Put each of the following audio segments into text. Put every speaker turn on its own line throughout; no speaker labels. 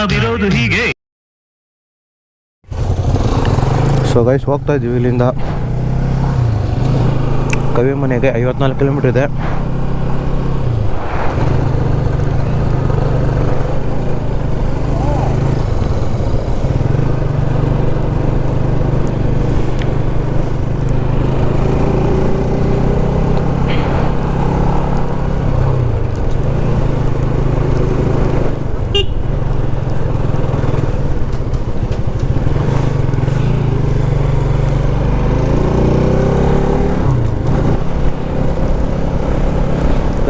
ನಾವಿರೋದು ಹೀಗೆ.
So guys ಹೋಗ್ತಾ ಇದ್ದೀವಿ ಇಲ್ಲಿಂದ. ಕವಿ ಮನೆಗೆ ಐವತ್ನಾಲ್ಕು ಕಿಲೋಮೀಟರ್ ಇದೆ.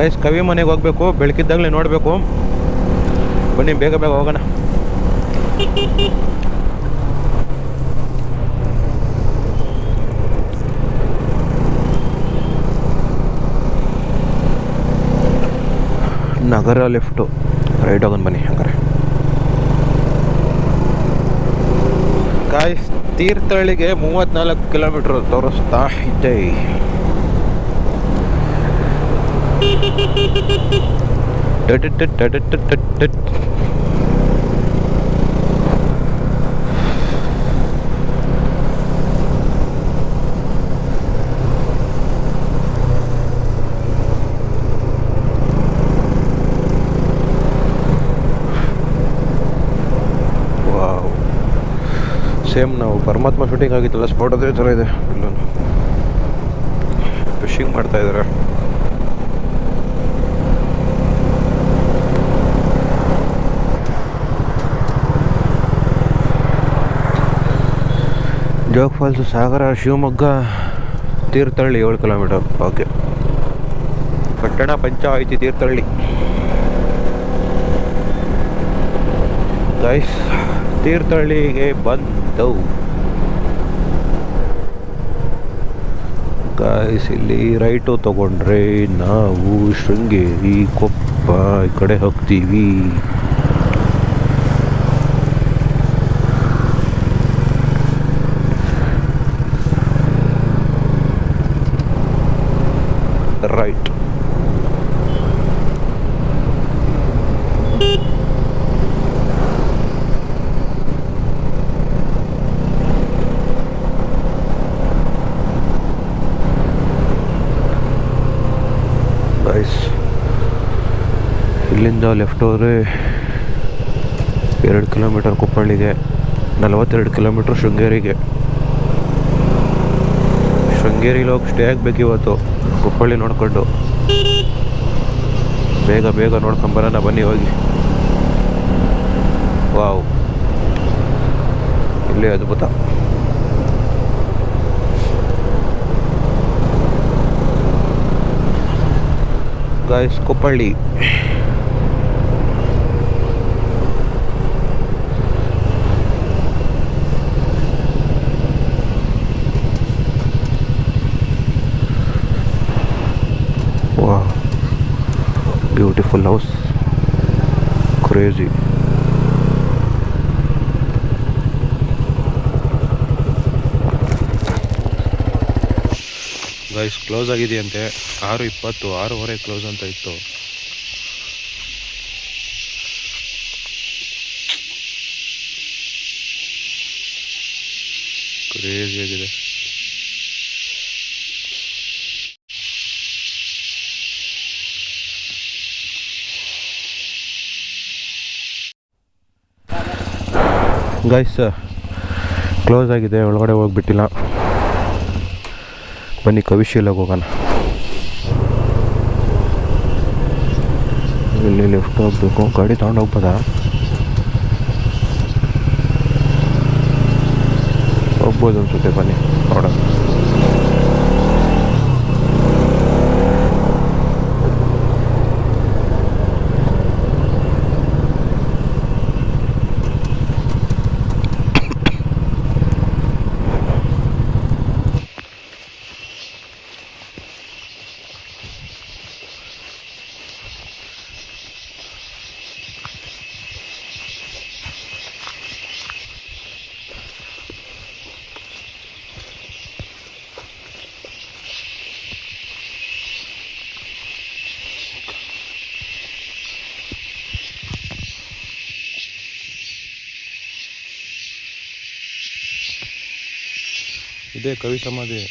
ಗೈಸ್ ಕವಿ ಮನೆಗೆ ಹೋಗ್ಬೇಕು, ಬೆಳಕಿದ್ದಾಗಲೇ ನೋಡಬೇಕು. ಬನ್ನಿ, ಬೇಗ ಬೇಗ ಹೋಗೋಣ. ನಗರ ಲೆಫ್ಟು ರೈಟ್ ಹೋಗೋಣ ಬನ್ನಿ, ಹಂಗಾರೆ. ಗಾಯ್ಸ್ ತೀರ್ಥಹಳ್ಳಿಗೆ ಮೂವತ್ತ್ನಾಲ್ಕು ಕಿಲೋಮೀಟ್ರ್ ತೋರಿಸ್ತಾ ಇದ್ದೆ ಸೇಮ್ ನಾವು ಪರಮಾತ್ಮ ಶೂಟಿಂಗ್ ಆಗಿತ್ತಲ್ಲ ಸ್ಪಾಟ್ ಅದೇ ಥರ ಇದೆ. ಫಿಶಿಂಗ್ ಮಾಡ್ತಾ ಜೋಗ್ ಫಾಲ್ಸು, ಸಾಗರ, ಶಿವಮೊಗ್ಗ, ತೀರ್ಥಹಳ್ಳಿ ಏಳು ಕಿಲೋಮೀಟರ್ ಓಕೆ ಪಟ್ಟಣ ಪಂಚಾಯಿತಿ ತೀರ್ಥಹಳ್ಳಿ. ಗೈಸ್ ತೀರ್ಥಹಳ್ಳಿಗೆ ಬಂದವು ಗಾಯ್ಸ್ ಇಲ್ಲಿ ರೈಟು ತಗೊಂಡ್ರೆ ನಾವು ಶೃಂಗೇರಿ ಕೊಪ್ಪ ಈ ಕಡೆ ಹೋಗ್ತೀವಿ ರೈಟ್ ಗೈಸ್ ಇಲ್ಲಿಂದ ಲೆಫ್ಟ್ ಹೋದರೆ ಎರಡು ಕಿಲೋಮೀಟರ್ ಕೊಪ್ಪಳಿಗೆ, ನಲವತ್ತೆರಡು ಕಿಲೋಮೀಟ್ರ್ ಶೃಂಗೇರಿಗೆ. ಶೃಂಗೇರಿಲಿ ಹೋಗಿ ಸ್ಟೇ ಆಗಬೇಕು ಇವತ್ತು ಕೊಪ್ಪಳ್ಳಿ ನೋಡಿಕೊಂಡು. ಬೇಗ ಬೇಗ ನೋಡ್ಕೊಂಬರೋಣ ಬನ್ನಿ ಹೋಗಿ. ವಾವ್. ಇಲ್ಲಿ ಅದ್ಭುತ. Guys Koppalli beautiful house crazy guys close ಆಗಿದೆಯಂತೆ. ಆರು ಇಪ್ಪತ್ತು ಆರೂವರೆ ಕ್ಲೋಸ್ ಅಂತ ಇತ್ತು. ಕ್ರೇಜಿ ಆಗಿದೆ. ಗೈಸ್ ಕ್ಲೋಸ್ ಆಗಿದೆ, ಒಳಗಡೆ ಹೋಗ್ಬಿಟ್ಟಿಲ್ಲ. ಬನ್ನಿ ಕವಿಶೀಲಾಗಿ ಹೋಗೋಣ. ಇಲ್ಲಿ ಲಿಫ್ಟ್ ಹೋಗ್ಬೇಕು ಗಾಡಿ ತಗೊಂಡು ಹೋಗ್ಬೋದಾ? ಹೋಗ್ಬೋದು ಅನ್ಸುತ್ತೆ, ಬನ್ನಿ, ನೋಡೋಣ. ಇದೇ ಕವಿ ಸಮಾಧಿ.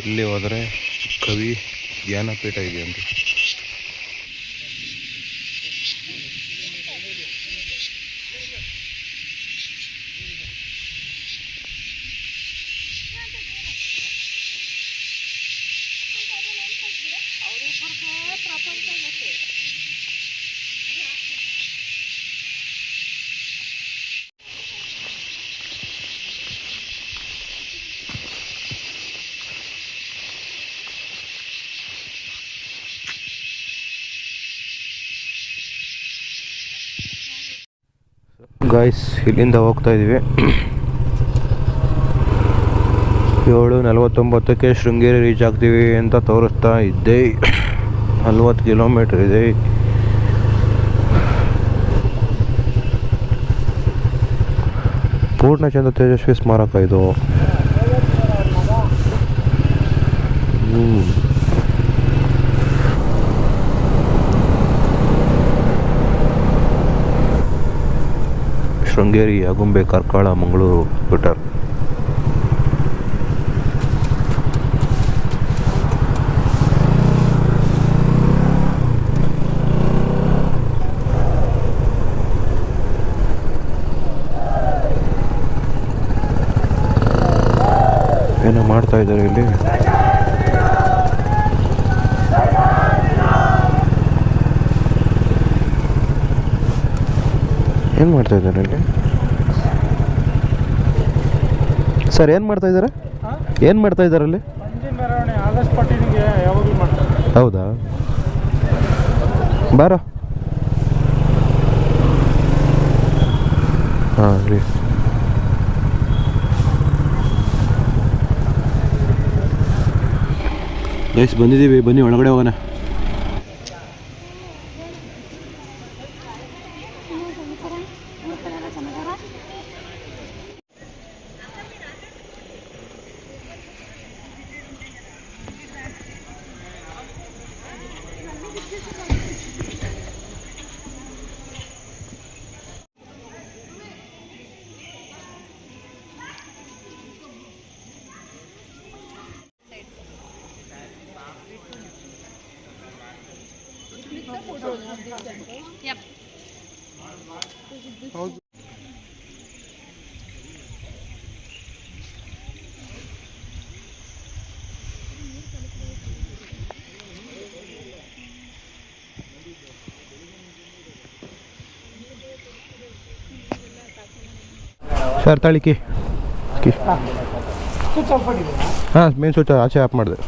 ಇಲ್ಲಿ ಹೋದರೆ ಕವಿ ಧ್ಯಾನಪೀಠ ಇದೆ ಅಂತ. ಗಾಯ್ಸ್ ಇಲ್ಲಿಂದ ಹೋಗ್ತಾ ಇದ್ದೀವಿ ಏಳು ನಲವತ್ತೊಂಬತ್ತಕ್ಕೆ ಶೃಂಗೇರಿ ರೀಚ್ ಆಗ್ತೀವಿ ಅಂತ ತೋರಿಸ್ತಾ ಇದ್ದೆ. ನಲ್ವತ್ತು ಕಿಲೋಮೀಟ್ರ್ ಇದೆ. ಪೂರ್ಣಚಂದ್ರ ತೇಜಸ್ವಿ ಸ್ಮಾರಕ ಇದು. ಶೃಂಗೇರಿ ಆಗುಂಬೆ ಕಾರ್ಕಳ ಮಂಗಳೂರು ಟ್ವಿಟರ್. ಏನೋ ಮಾಡ್ತಾ ಇದ್ದಾರೆ ಇಲ್ಲಿ ಏನು ಮಾಡ್ತಾ ಇದ್ದಾರೆ ಇಲ್ಲಿ ಸರ್ ಏನು ಮಾಡ್ತಾ ಇದ್ದಾರೆ? ಏನು ಮಾಡ್ತಾ ಇದ್ದಾರೆ ಅಲ್ಲಿ? ಹೌದಾ? ಬಾರ. ಹಾಂ ರೀ ಎಷ್ಟು ಬಂದಿದ್ದೀವಿ. ಬನ್ನಿ ಒಳಗಡೆ ಹೋಗೋಣ. ಸರ್ ತಾಳಿಕಿ ಕಿ ಹಾಂ ಮೇನ್ ಸ್ವಿಚ್ ಆಚೆ ಆಫ್ ಮಾಡಿದೆ.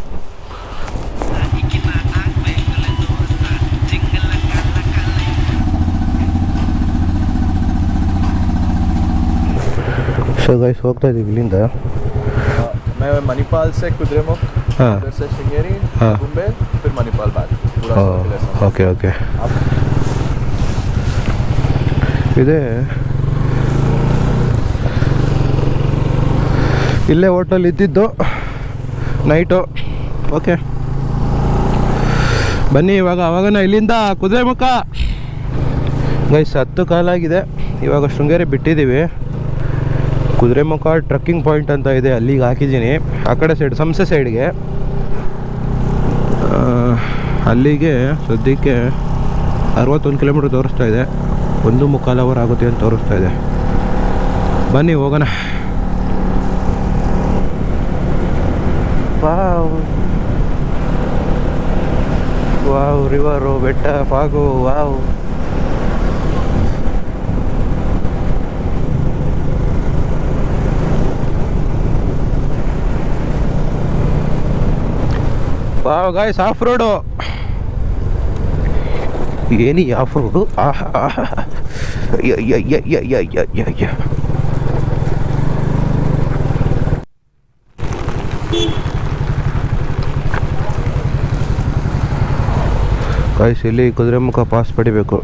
ಸೊ ಗೈಸ್ ಹೋಗ್ತಾ ಇದ್ದೀವಿ ಇಲ್ಲಿಂದ.
ಮಣಿಪಾಲ್ ಸೆ ಕುದ್ರೆಮುಖ್
हाँ
श्रृंगेरी
हाँ
Bombay Manipal Manipal
okay okay.
Okay
ಇದೆ ಇಲ್ಲೇ ಹೋಟೆಲ್ ಇದ್ದಿದ್ದು ನೈಟು ಓಕೆ ಬನ್ನಿ, ಇವಾಗ, ಅವಾಗನ ಇಲ್ಲಿಂದ ಕುದುರೆಮುಖ. ಗೈಸ್ ಹತ್ತು ಕಾಲಾಗಿದೆ ಇವಾಗ ಶೃಂಗೇರಿ ಬಿಟ್ಟಿದ್ದೀವಿ. ಕುದುರೆಮುಖ ಟ್ರಕ್ಕಿಂಗ್ ಪಾಯಿಂಟ್ ಅಂತ ಇದೆ, ಅಲ್ಲಿಗೆ ಹಾಕಿದ್ದೀನಿ. ಆ ಕಡೆ ಸೈಡ್ ಸಂಸೆ ಸೈಡ್ಗೆ ಅಲ್ಲಿಗೆ ಸದ್ಯಕ್ಕೆ ಅರವತ್ತೊಂದು ಕಿಲೋಮೀಟ್ರ್ ತೋರಿಸ್ತಾ ಇದೆ. ಒಂದು ಮುಕ್ಕಾಲು ಅವರ್ ಆಗುತ್ತೆ ಅಂತ ತೋರಿಸ್ತಾ ಇದೆ. ಬನ್ನಿ, ಹೋಗೋಣ. ವಾವ್. ವಾವ್, ರಿವರು, ಬೆಟ್ಟ ಪಾಗು wow. Wow guys off road any off road ಆಹಾ ಆಹಾ. ಯ ಯ ಯ ಯ ಯ ಯ ಗಾಯ್ಸ್ ಇಲ್ಲಿ ಕುದುರೆಮುಖ ಪಾಸ್ ಪಡಿಬೇಕು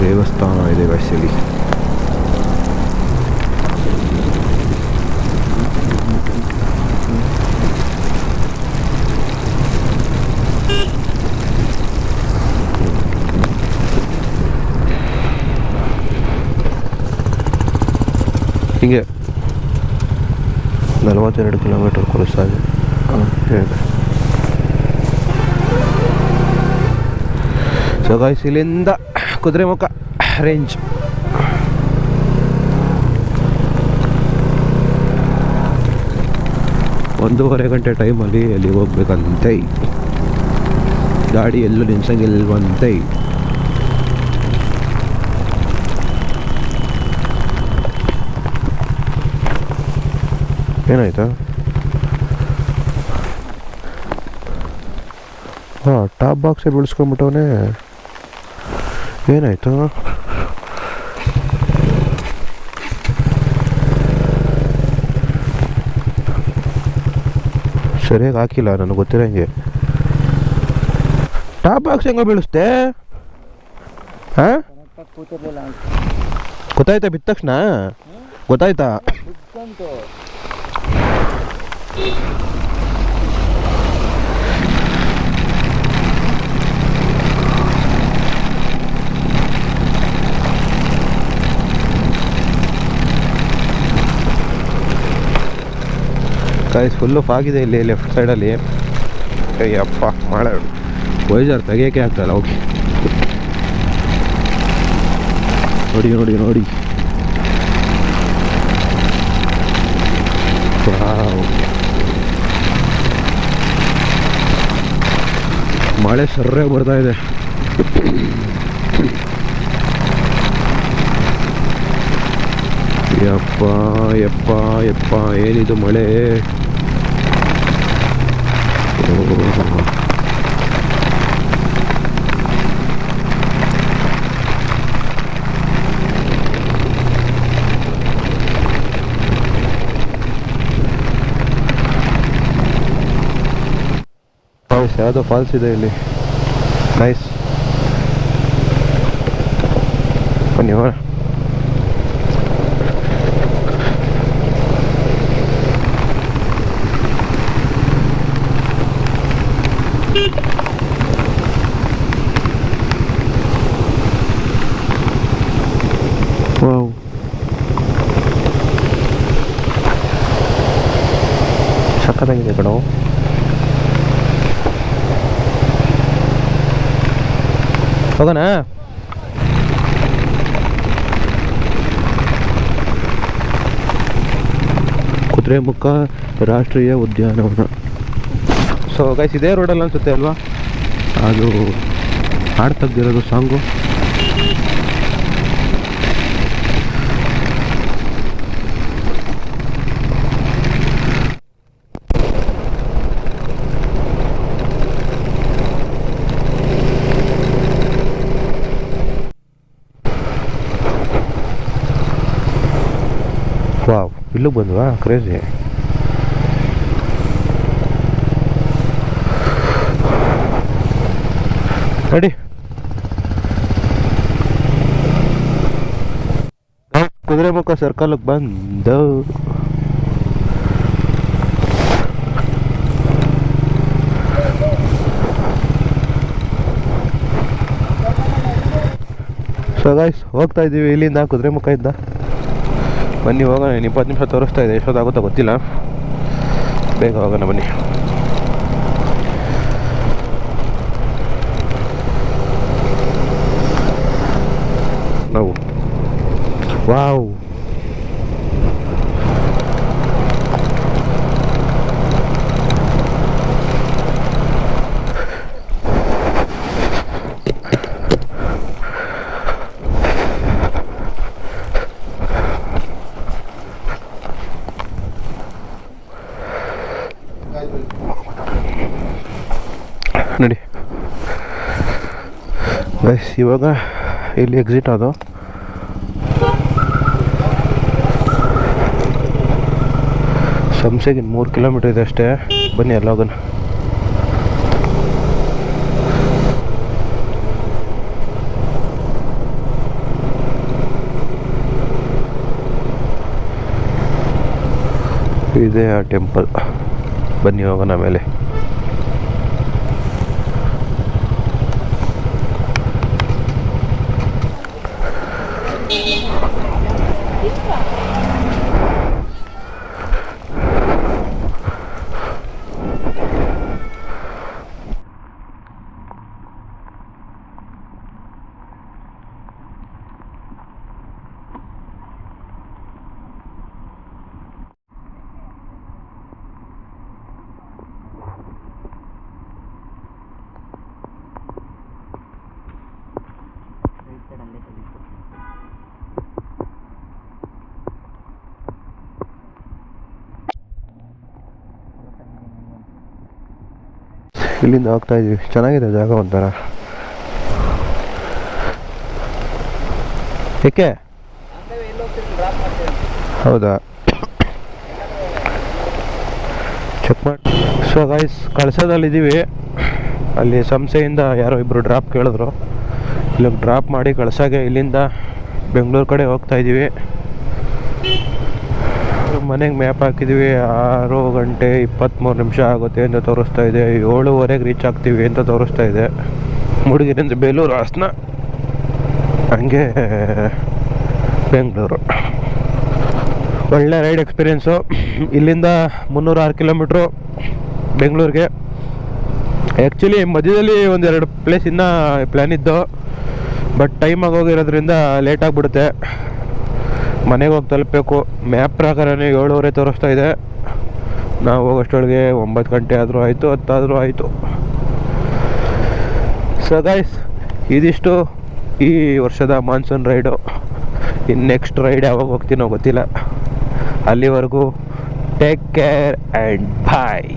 ದೇವಸ್ಥಾನ ಇದೆ ಗಾಯ್ಸ್ ಇಲ್ಲಿ ಹೀಗೆ ನಲವತ್ತೆರಡು ಕಿಲೋಮೀಟರ್ ಹಾಂ ಹೇಳಿದೆ. ಸೊ ಗಾಯ್ಸ್ ಇಲ್ಲಿಂದ ಕುದುರೆಮುಖ ರೇಂಜ್ ಒಂದೂವರೆ ಗಂಟೆ ಟೈಮಲ್ಲಿ ಅಲ್ಲಿ ಹೋಗ್ಬೇಕಂತೆ. ಗಾಡಿ ಎಲ್ಲೂ ನಿಲ್ಸಂಗಿಲ್ವಂತೆ. ಏನಾಯ್ತಾ? ಹಾಂ, ಟಾಪ್ ಬಾಕ್ಸೇ ಬಿಡಿಸ್ಕೊಂಬಿಟ್ಟವನೇ ಏನಾಯ್ತು? ಸರಿಯಾಗಿ ಹಾಕಿಲ್ಲ, ನನಗೆ ಗೊತ್ತಿರೋಂಗೆ. ಟಾಪ್ ಬಾಕ್ಸ್ ಹೆಂಗೋ ಬೀಳಿಸ್ತೆ ಹಾಂ ಗೊತ್ತಾಯ್ತಾ ಬಿದ್ದ ತಕ್ಷಣ? ಗೊತ್ತಾಯ್ತಾ? ಕಾಯ್ಸ್ ಫುಲ್ಲು ಫಾಗಿದೆ ಇಲ್ಲಿ ಲೆಫ್ಟ್ ಸೈಡಲ್ಲಿ ಅಯ್ಯಪ್ಪ ಮಾಡ ವೈಸರ್ ತೆಗೆಯೋಕೆ ಆಗ್ತಾಯಿಲ್ಲ ಓಕೆ. ನೋಡಿ ನೋಡಿ ನೋಡಿ. ವಾವ್. ಮಳೆ ಸರ್ರೆ ಬರ್ತಾ ಇದೆ. ಯಪ್ಪ ಯಪ್ಪ ಯಪ್ಪ ಏನಿದು ಮಳೆ? ಯಾವುದೋ ಫಾಲ್ಸ್ ಇದೆ ಇಲ್ಲಿ. ನೈಸ್ ಬನ್ನಿ ಹೋಗೋಣ. ಸಕ್ಕತ್ತಾಗಿದೆ ಕಣೋ ಹೋಗೋಣ? ಕುದುರೆಮುಖ ರಾಷ್ಟ್ರೀಯ ಉದ್ಯಾನವನ. ಸೊ ಗೈಸ್ ಇದೇ ರೋಡಲ್ಲಿ ಅನ್ಸುತ್ತೆ ಅಲ್ವಾ? ಅದು ಹಾಡು ತೆಗ್ದಿರೋದು ಸಾಂಗು ವಾವ್ ಇಲ್ಲಿಗೆ ಬಂದ್ವಾ? ಕ್ರೇಜಿ ನಡಿ. ಕುದುರೆಮುಖ ಸರ್ಕಲ್ಗೆ ಬಂದ. ಸೊ ಗಾಯ್ಸ್ ಹೋಗ್ತಾ ಇದ್ದೀವಿ ಇಲ್ಲಿಂದ ಕುದುರೆಮುಖ ಇದ್ದ ಬನ್ನಿ ಹೋಗೋಣ ಇನ್ನು ಇಪ್ಪತ್ತು ನಿಮಿಷ ತೋರಿಸ್ತಾ ಇದೆ ಎಷ್ಟೊತ್ತಾಗುತ್ತೋ ಗೊತ್ತಿಲ್ಲ. ಬೇಗ ಹೋಗೋಣ ಬನ್ನಿ. ನಾವು. ವಾವ್ ನಡಿ ಗೈಸ್ ಇವಾಗ ಇಲ್ಲಿ ಎಕ್ಸಿಟ್ ಅದು. ಸಂಸೆಗೆ ಮೂರು ಕಿಲೋಮೀಟರ್ ಇದೆ ಅಷ್ಟೇ. ಬನ್ನಿ ಎಲ್ಲ ಹೋಗೋಣ. ಇದೆ ಆ ಟೆಂಪಲ್ ಬನ್ನಿ ಹೋಗೋಣ ಮೇಲೆ ಇಲ್ಲಿಂದ ಹೋಗ್ತಾ ಇದೀವಿ. ಚೆನ್ನಾಗಿದೆ ಜಾಗ ಒಂಥರ. ಏಕೆ? ಹೌದಾ? ಚೆಕ್ ಮಾಡಿ ಸೊ ಗೈಸ್ ಕಳ್ಸೋದಲ್ಲಿದ್ದೀವಿ. ಅಲ್ಲಿ ಸಂಸೆಯಿಂದ ಯಾರೋ ಇಬ್ಬರು ಡ್ರಾಪ್ ಕೇಳಿದ್ರು. ಇಲ್ಲಿ ಡ್ರಾಪ್ ಮಾಡಿ ಕಳ್ಸಾಗೆ ಇಲ್ಲಿಂದ ಬೆಂಗಳೂರು ಕಡೆ ಹೋಗ್ತಾ ಇದ್ದೀವಿ. ಮನೆಗೆ ಮ್ಯಾಪ್ ಹಾಕಿದ್ದೀವಿ ಆರು ಗಂಟೆ ಇಪ್ಪತ್ತ್ಮೂರು ನಿಮಿಷ ಆಗುತ್ತೆ ಅಂತ ತೋರಿಸ್ತಾ ಇದೆ. ಏಳುವರೆಗೆ ರೀಚ್ ಆಗ್ತೀವಿ ಅಂತ ತೋರಿಸ್ತಾ ಇದೆ. ಮುಡುಗಿರಿಂದ ಬೇಲೂರು ಹಾಸನ, ಹಂಗೆ ಬೆಂಗಳೂರು. ಒಳ್ಳೆ ರೈಡ್ ಎಕ್ಸ್ಪೀರಿಯೆನ್ಸು ಇಲ್ಲಿಂದ ಮುನ್ನೂರು ಆರು ಕಿಲೋಮೀಟ್ರು ಬೆಂಗಳೂರಿಗೆ. ಆ್ಯಕ್ಚುಲಿ ಮಧ್ಯದಲ್ಲಿ ಒಂದೆರಡು ಪ್ಲೇಸ್ ಇನ್ನೂ ಪ್ಲ್ಯಾನ್ ಇದ್ದು ಬಟ್ ಟೈಮ್ ಆಗೋಗಿರೋದ್ರಿಂದ ಲೇಟ್ ಆಗಿಬಿಡುತ್ತೆ. ಮನೆಗೆ ಹೋಗಿ ತಲುಪಬೇಕು. ಮ್ಯಾಪ್ ಪ್ರಕಾರನೇ ಏಳುವರೆ ತೋರಿಸ್ತಾ ಇದೆ. ನಾವು ಹೋಗೋಷ್ಟೊಳಗೆ ಒಂಬತ್ತು ಗಂಟೆ ಆದರೂ ಆಯಿತು, ಹತ್ತಾದರೂ ಆಯಿತು. ಸೊ ಗೈಸ್ ಇದಿಷ್ಟು ಈ ವರ್ಷದ ಮಾನ್ಸೂನ್ ರೈಡು ಇನ್ನು ನೆಕ್ಸ್ಟ್ ರೈಡ್ ಯಾವಾಗ ಹೋಗ್ತೀನೋ ಗೊತ್ತಿಲ್ಲ. ಅಲ್ಲಿವರೆಗೂ ಟೇಕ್ ಕೇರ್ ಆ್ಯಂಡ್ ಬಾಯ್